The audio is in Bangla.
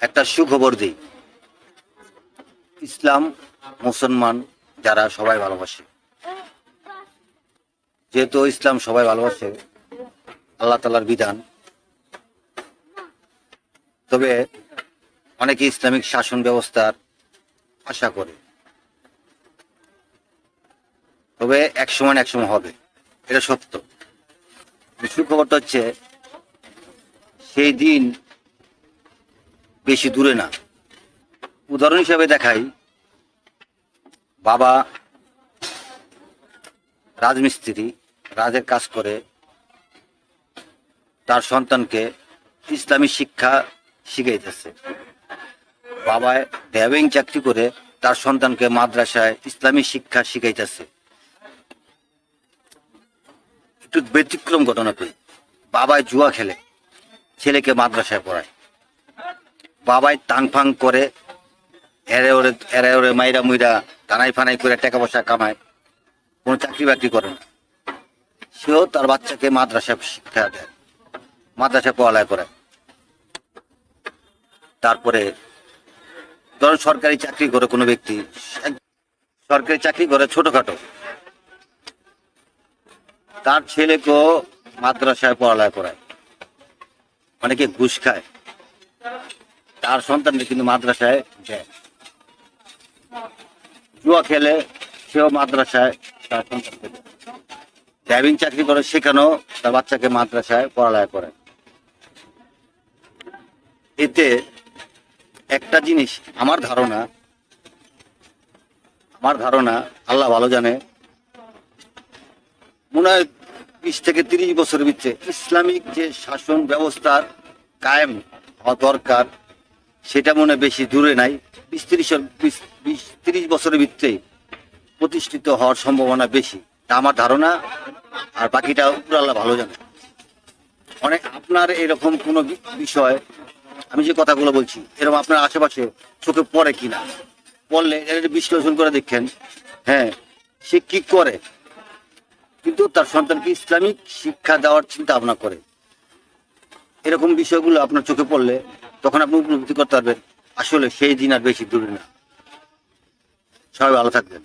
একটা সুখবর দিই ইসলাম, মুসলমান যারা সবাই ভালোবাসে। যেহেতু ইসলাম সবাই ভালোবাসে, আল্লাহ তালার বিধান। তবে অনেকে ইসলামিক শাসন ব্যবস্থার আশা করে। তবে এক সময় এক সময় হবে, এটা সত্য। সুখবরটা হচ্ছে, সেই দিন বেশি দূরে না। উদাহরণ হিসাবে দেখাই। বাবা রাজমিস্ত্রি, রাজের কাজ করে। তার সন্তানকে ইসলামী শিক্ষা শিখাইতেছে। বাবা ড্রাইভিং চাকরি করে তার সন্তানকে মাদ্রাসায় ইসলামী শিক্ষা শিখাইতেছে। একটু ব্যতিক্রম ঘটনা পেয়ে বাবায় জুয়া খেলে, ছেলেকে মাদ্রাসায় পড়ায়। বাবাই টাং ফাং করে এরে ওরে এরে ওরে মাইরা মুইরা টানাই ফানাই করে টাকা পয়সা কামায়। কোনো চাকরি বাকরি করে না। সেও তার বাচ্চাকে মাদ্রাসায় শিক্ষা দেয়। মাদ্রাসায় পড়ালেখা করে। তারপরে ধরুন সরকারি চাকরি করে কোনো ব্যক্তি সরকারি চাকরি করে ছোটখাটো। তার ছেলেকেও মাদ্রাসায় পড়ালেখা করায়। অনেকে ঘুষ খায়। তার সন্তানকে কিন্তু মাদ্রাসায় দেয়। জুয়া খেলে সেও মাদ্রাসায় তার সন্তানকে ড্রাইভিং চাকরি করে সেখানেও তার বাচ্চাকে মাদ্রাসায় পড়ালেখা করে। এতে একটা জিনিস, আমার ধারণা আমার ধারণা, আল্লাহ ভালো জানে, মনে হয় বিশ থেকে তিরিশ বছরের ভিতরে ইসলামিক যে শাসন ব্যবস্থার কায়েম হওয়া দরকার সেটা মনে বেশি দূরে নাই। বিশ তিরিশ বিশ- তিরিশ বছরের ভিতরে প্রতিষ্ঠিত হওয়ার সম্ভাবনা বেশি। আমার ধারণা, আর বাকিটা উপর আল্লাহ ভালো জানে। অনেক আপনার এরকম কোনো বিষয়, আমি যে কথাগুলো বলছি, এরকম আপনার আশেপাশে চোখে পড়ে কিনা পড়লে এর বিশ্লেষণ করে দেখেন হ্যাঁ সে কি করে? কিন্তু তার সন্তানকে ইসলামিক শিক্ষা দেওয়ার চিন্তা ভাবনা করে। এরকম বিষয়গুলো আপনার চোখে পড়লে তখন আপনি উপলব্ধি করতে পারবেন, আসলে সেই দিন আর বেশি দূরে না। সবাই ভালো থাকবেন।